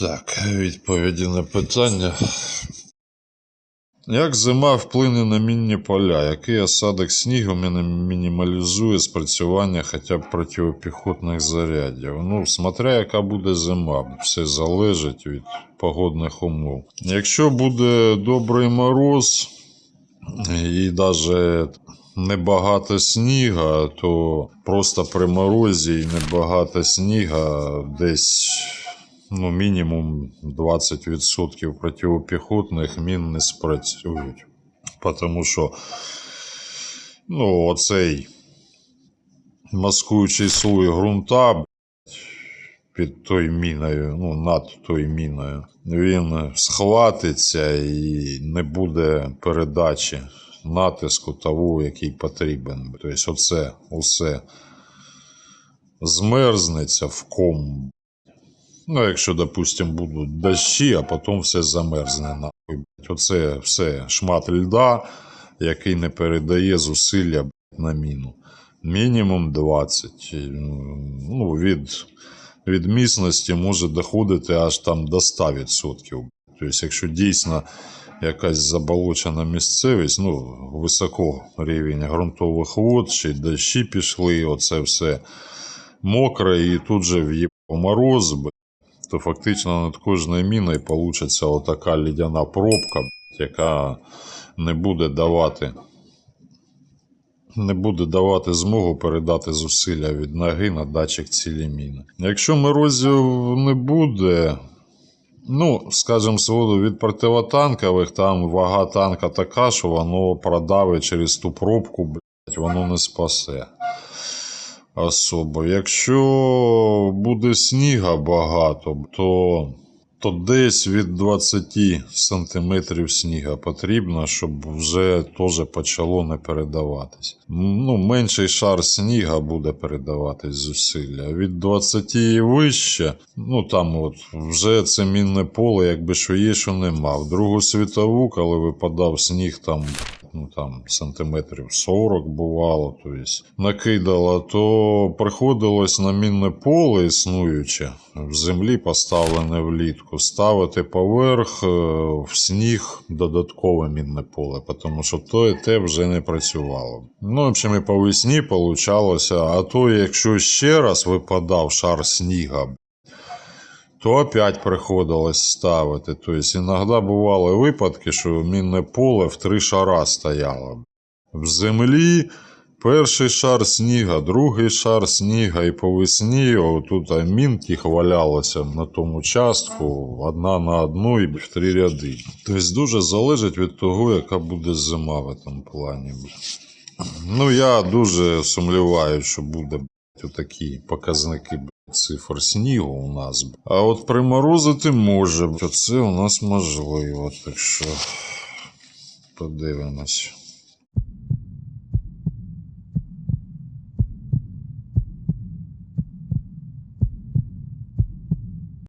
Так, відповіді на питання. Як зима вплине на мінні поля? Який осадок снігу міні- мінімалізує спрацювання хоча б протипіхотних зарядів? Ну, смотря яка буде зима, все залежить від погодних умов. Якщо буде добрий мороз і навіть небагато сніга, то просто при морозі і небагато сніга десь ну, мінімум 20% протипіхотних мін не спрацюють. Тому що ну, оцей маскуючий слой ґрунта під тою міною, ну, над тою міною, він схватиться і не буде передачі натиску того, який потрібен. Тобто, оце усе змерзнеться в ком. Ну, якщо, допустимо, будуть дощі, а потім все замерзне нахуй. Оце все шмат льда, який не передає зусилля на міну. Мінімум 20. Ну, від, від міцності може доходити аж там до 100%. Тобто, якщо дійсно якась заболочена місцевість, ну, високо рівень ґрунтових вод, чи дощі пішли, оце все мокре, і тут же в'їбав мороз, то фактично над кожною міною получиться отака лідяна пробка, яка не буде давати. Не буде давати змогу передати зусилля від ноги на датчик цілі міни. Якщо морозів не буде, ну, скажімо, свого від противотанкових, там вага танка така, що воно продавить через ту пробку, блядь, воно не спасе особо. Якщо буде сніга багато, то, то десь від 20 сантиметрів сніга потрібно, щоб вже теж почало не передаватись. Ну, менший шар сніга буде передаватись зусилля. Від 20 і вище, ну там от вже це мінне поле, якби що є, що нема. В Другу світову, коли випадав сніг там ну там сантиметрів 40 бувало, тобто накидало, то приходилось на мінне поле існуюче в землі поставлене влітку, ставити поверх е, в сніг додаткове мінне поле, тому що то і те вже не працювало. Ну, в общем, і по весні получалося, а то якщо ще раз випадав шар сніга, то опять приходилось ставити. Тобто, іноді бували випадки, що мінне поле в три шара стояло. В землі перший шар сніга, другий шар сніга, і по весні отут мін тих валялося на тому частку, одна на одну і в три ряди. Тобто дуже залежить від того, яка буде зима в цьому плані. Ну, я дуже сумніваюся, що буде такі показники цифр снігу у нас. А от приморозити може. Це у нас можливо. Так що подивимось.